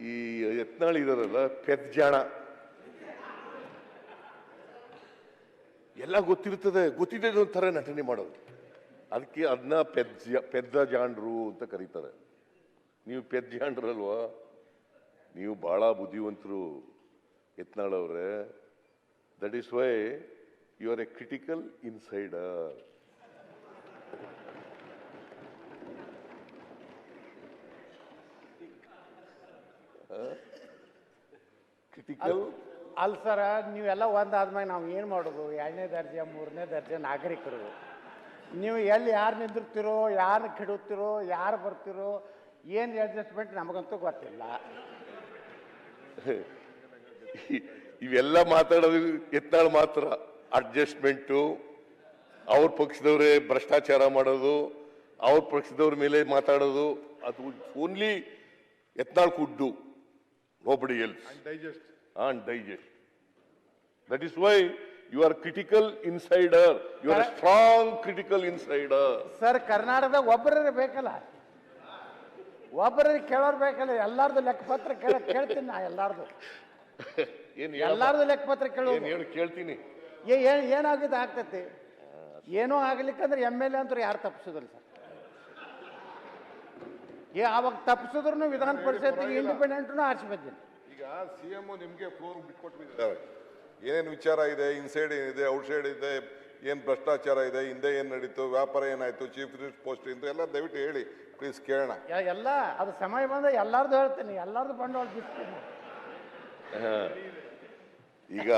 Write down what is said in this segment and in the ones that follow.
ಈ ಯತ್ನಾಳ್ ಇದಾರಲ್ಲ ಪೆದ್ಜಾಣ. ಎಲ್ಲ ಗೊತ್ತಿರ್ತದೆ ಗೊತ್ತಿದೆ ಒಂಥರ ನಟನೆ ಮಾಡೋದು. ಅದಕ್ಕೆ ಅದನ್ನ ಪೆದ್ಜ ಪೆದ್ದ ಜಾಂಡ್ರು ಅಂತ ಕರೀತಾರೆ. ನೀವು ಪೆದ್ಜಾಂಡ್ರಲ್ವಾ ನೀವು ಬಹಳ ಬುದ್ಧಿವಂತರು, ಯತ್ನಾಳ್ ಅವರೇ. That is why you are a critical insider critical ಅಲ್ಲ ಸರ ನೀವೆಲ್ಲ ಒಂದಾದ್ಮೇಲೆ ನಾವು ಏನು ಮಾಡೋದು? ಎರಡನೇ ದರ್ಜೆ ಮೂರನೇ ದರ್ಜೆ ನಾಗರಿಕರು. ನೀವು ಎಲ್ಲಿ ಯಾರು ನಿಂದಿರ್ತೀರೋ ಯಾರು ಕೆಡುತ್ತೀರೋ ಯಾರು ಬರ್ತಿರೋ ಏನು ಅಡ್ಜಸ್ಟ್ಮೆಂಟ್ ನಮಗಂತೂ ಗೊತ್ತಿಲ್ಲ. ಇವೆಲ್ಲ ಮಾತಾಡೋದು ಎತ್ತಾಳು ಮಾತ್ರ. ಅಡ್ಜಸ್ಟ್ಮೆಂಟು ಅವ್ರ ಪಕ್ಷದವರೇ ಭ್ರಷ್ಟಾಚಾರ ಮಾಡೋದು ಅವ್ರ ಪಕ್ಷದವ್ರ ಮೇಲೆ ಮಾತಾಡೋದು ಅದು only Yatnal could nobody else digest and digest. That is why you are critical insider. You are a critical critical insider. Sir ಕರ್ನಾಟಕದ ಒಬ್ಬರೇ ಬೇಕಲ್ಲ? ಒಬ್ಬರಿಗೆ ಕೇಳೋರು ಬೇಕಲ್ಲ? ಎಲ್ಲಾರ್ದು ಲೆಕ್ಕಪತ್ರ ಕೇಳ ಕೇಳ್ತೀನಿ ನಾ ಎಲ್ಲಾರ್ದು. ಏನ್ ಎಲ್ಲಾರ್ದು ಲೆಕ್ಕಪತ್ರ ಕೇಳೋದು ಏನು ಕೇಳ್ತೀನಿ. ಏ ಏನ್ ಏನಾಗಿದೆ ಆಗ್ತೈತಿ? ಏನೋ ಆಗ್ಲಿಕ್ಕಂದ್ರೆ ಎಂ ಎಲ್ ಎ ಅಂತೂ ಯಾರು ತಪ್ಪಿಸೋದಿಲ್ಲ ಸರ್? ಏ ಅವಾಗ ತಪ್ಪಿಸಿದ್ರು ವಿಧಾನ ಪರಿಷತ್ತಿಗೆ ಇಂಡಿಪೆಂಡೆಂಟ್ನು ಆರಿಸಿ ಬಂದೀನಿ ಈಗ ಸಿ ಎಂ ನಿಮ್ಗೆ ಫ್ಲೋರ್ ಬಿಟ್ಕೊಟ್ಬಿದ್ದಾರೆ ಏನೇನು ವಿಚಾರ ಇದೆ ಇನ್ಸೈಡ್ ಏನಿದೆ ಔಟ್ಸೈಡ್ ಇದೆ ಏನು ಭ್ರಷ್ಟಾಚಾರ ಇದೆ ಹಿಂದೆ ಏನು ನಡೀತು ವ್ಯಾಪಾರ ಏನಾಯ್ತು ಚೀಫ್ ಮಿನಿಸ್ಟರ್ ಪೋಸ್ಟ್ ಇಂತ ಎಲ್ಲ ದಯವಿಟ್ಟು ಹೇಳಿ ಪ್ಲೀಸ್ ಕೇಳೋಣ. ಯ- ಎಲ್ಲ ಅದು ಸಮಯ ಬಂದ ಎಲ್ಲಾರ್ದು ಹೇಳ್ತೀನಿ ಎಲ್ಲಾರ್ದು ಬಂಡವಾಳ ಬಿಡ್ತೀನಿ ಈಗ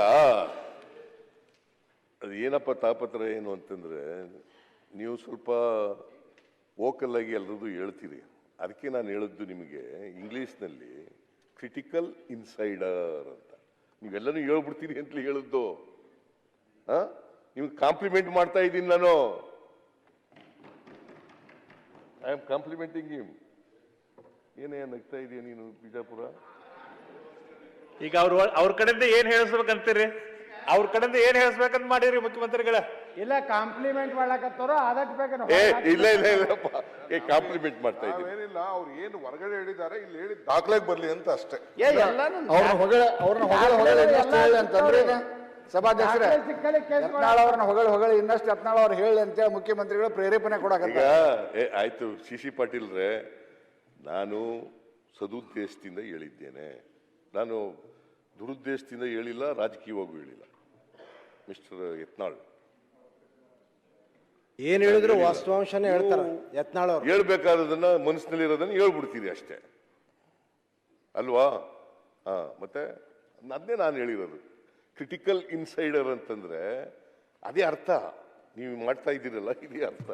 ಅದು ಏನಪ್ಪ ತಾಪತ್ರ ಏನು ಅಂತಂದರೆ ನೀವು ಸ್ವಲ್ಪ ವೋಕಲ್ ಆಗಿ ಎಲ್ರದ್ದು ಹೇಳ್ತೀರಿ. ಅದಕ್ಕೆ ನಾನು ಹೇಳಿದ್ದು ನಿಮಗೆ ಇಂಗ್ಲೀಷ್ನಲ್ಲಿ ಕ್ರಿಟಿಕಲ್ ಇನ್ಸೈಡರ್ ಅಂತ. ನೀವೆಲ್ಲನೂ ಹೇಳ್ಬಿಡ್ತೀನಿ ಅಂತಲೇ ಹೇಳಿದ್ದು. ಹಾ? ನಿಮ್ಗೆ ಕಾಂಪ್ಲಿಮೆಂಟ್ ಮಾಡ್ತಾ ಇದ್ದೀನಿ ನಾನು. ಐ ಆಮ್ ಕಾಂಪ್ಲಿಮೆಂಟಿಂಗ್ ಹಿಮ್ ಏನೇ ನಗ್ತಾ ಇದೆಯಾ ನೀನು ಬಿಜಾಪುರ? ಈಗ ಅವ್ರ ಅವ್ರ ಕಡೆಯಿಂದ ಏನ್ ಹೇಳಿಸ್ಬೇಕಂತೀರಿ? ಅವ್ರ ಕಡೆಯಿಂದ ಏನ್ ಹೇಳಿಸ್ಬೇಕಂತ ಮಾಡಿರಿ ಮುಖ್ಯಮಂತ್ರಿಗಳ? ಇಲ್ಲ ಕಾಂಪ್ಲಿಮೆಂಟ್ ಮಾಡಕತ್ತಾರೋ ಅದಕ್ಕೆ ಏ ಇಲ್ಲ ಇಲ್ಲ ಇಲ್ಲಪ್ಪ. ಏ ಕಾಂಪ್ಲಿಮೆಂಟ್ ಮಾಡ್ತಾ ಇದ್ದೀನಿ. ನಾವೇನಿಲ್ಲ ಅವ್ರು ಏನು ಹೊರಗಡೆ ಹೇಳಿದ್ದಾರೆ ಇಲ್ಲಿ ಹೇಳಿ ದಾಖಲೆಗೆ ಬರ್ಲಿ ಅಂತ ಅಷ್ಟೇ. ಏ ಎಲ್ಲಾನು ಅವ್ರನ್ನ ಹೊಗಳ ಅವ್ರನ್ನ ಹೊಗಳ ಹೊಗಳ ಇನ್ನಷ್ಟು ಹೇಳಿ ಅಂತಂದ್ರೆ ಸಭಾಧ್ಯಕ್ಷರೇ ಯತ್ನಾಳ್ ಅವ್ರನ್ನ ಹೊಗಳ ಹೊಗಳ ಇನ್ನಷ್ಟು ಯತ್ನಾಳ್ ಅವ್ರು ಹೇಳಿ ಅಂತೇಳಿ ಮುಖ್ಯಮಂತ್ರಿಗಳು ಪ್ರೇರೇಪಣೆ ಈಗ ಕೊಡಕತ್ತ ಏ ಆಯ್ತು ಸಿ ಸಿ ಪಾಟೀಲ್ರೆ ನಾನು ಸದುದ್ದೇಶದಿಂದ ಹೇಳಿದ್ದೇನೆ. ನಾನು ದುರುದ್ದೇಶದಿಂದ ಹೇಳಿಲ್ಲ ರಾಜಕೀಯವಾಗೂ ಹೇಳಿಲ್ಲ. ಮಿಸ್ಟರ್ ಯತ್ನಾಳ್. ಏನ್ ಹೇಳಿದ್ರು ವಾಸ್ತವಾಂಶನೇ ಹೇಳ್ತಾರ ಯತ್ನಾಳ್ ಹೇಳ್ಬೇಕಾದದನ್ನ ಮನಸ್ಸಿನಲ್ಲಿರೋದನ್ನ ಹೇಳ್ಬಿಡ್ತೀರಿ ಅಷ್ಟೇ. ಅಲ್ವಾ? ಹಾ ಮತ್ತೆ ಅದನ್ನೇ ನಾನು ಹೇಳಿರೋದು. ಕ್ರಿಟಿಕಲ್ ಇನ್ಸೈಡರ್ ಅಂತಂದ್ರೆ ಅದೇ ಅರ್ಥ. ನೀವು ಮಾಡ್ತಾ ಇದ್ದೀರಲ್ಲ, ಇದೇ ಅರ್ಥ.